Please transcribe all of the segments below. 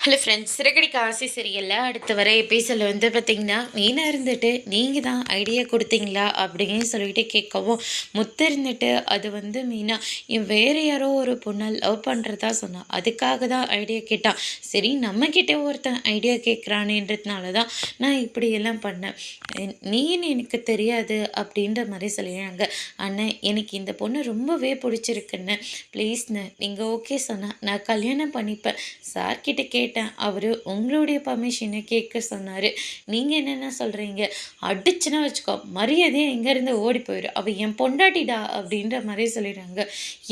Hello friends Siragadikka ஆசை சரியல்ல அடுத்து வர எபிசோடில் வந்து பார்த்திங்கன்னா மீனாக இருந்துட்டு நீங்கள் தான் ஐடியா கொடுத்தீங்களா அப்படின்னு சொல்லிட்டு கேட்கவும் முத்து இருந்துட்டு அது வந்து மீனா வேறு யாரோ ஒரு பொண்ணை லவ் பண்ணுறதா சொன்னான் அதுக்காக தான் ஐடியா கேட்டான் சரி நம்மக்கிட்ட ஒருத்தன் ஐடியா கேட்குறானேன்றதுனால தான் நான் இப்படியெல்லாம் பண்ணேன். நீன்னு எனக்கு தெரியாது அப்படின்ற மாதிரி சொல்லிடுறாங்க அண்ணன் எனக்கு இந்த பொண்ணு ரொம்பவே பிடிச்சிருக்குன்னு ப்ளீஸ்ண்ணே நீங்கள் ஓகே சொன்னால் நான் கல்யாணம் பண்ணிப்பேன். சார்கிட்ட கேட்டேன். அவர் உங்களுடைய பர்மிஷனை கேட்க சொன்னார். நீங்கள் என்னென்ன சொல்கிறீங்க அடிச்சுன்னா வச்சுக்கோ மரியாதையாக எங்கேருந்து ஓடி போயிடும் அவள் என் பொண்டாட்டிடா அப்படின்ற மாதிரி சொல்லிடுறாங்க.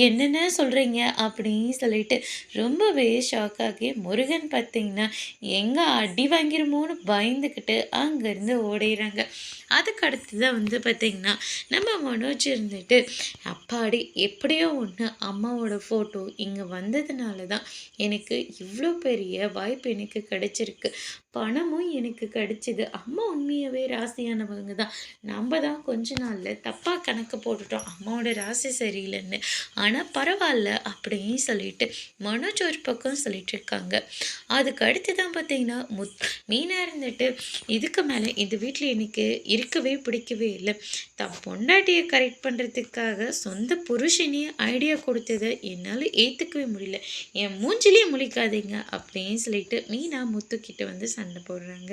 என்னென்ன சொல்கிறீங்க அப்படின்னு சொல்லிட்டு ரொம்பவே ஷாக் ஆகி முருகன் பார்த்தீங்கன்னா எங்கே அடி வாங்கிருமோன்னு பயந்துக்கிட்டு அங்கேருந்து ஓடிடுறாங்க. அதுக்கு அடுத்து தான் வந்து பார்த்திங்கன்னா நம்ம மனோஜ் இருந்துட்டு அப்பாடி எப்படியோ ஒன்று அம்மாவோட ஃபோட்டோ இங்கே வந்ததுனால தான் எனக்கு இவ்வளோ பெரிய வாய்ப்பு எனக்கு கிடைச்சிருக்கு. பணமும் எனக்கு கிடைச்சிது. அம்மா உண்மையாகவே ராசியானவங்க தான். நம்ம தான் கொஞ்ச நாளில் தப்பாக கணக்கு போட்டுட்டோம். அம்மாவோட ராசி சரியில்லைன்னு. ஆனால் பரவாயில்ல அப்படின்னு சொல்லிட்டு மனோஜ் ஒரு பக்கம் சொல்லிட்டு இருக்காங்க. அதுக்கு அடுத்து தான் பார்த்தீங்கன்னா முத் மீனாக இருந்துட்டு இதுக்கு மேலே இந்த வீட்டில் எனக்கு இருக்கவே பிடிக்கவே இல்லை. தன் பொண்டாட்டியை கரெக்ட் பண்ணுறதுக்காக சொந்த புருஷனையே ஐடியா கொடுத்ததை என்னால் ஏற்றுக்கவே முடியல. என் மூஞ்சிலேயே முழிக்காதீங்க அப்படின்னு அப்படின்னு சொல்லிட்டு மீனா முத்துக்கிட்ட வந்து சண்டை போடுறாங்க.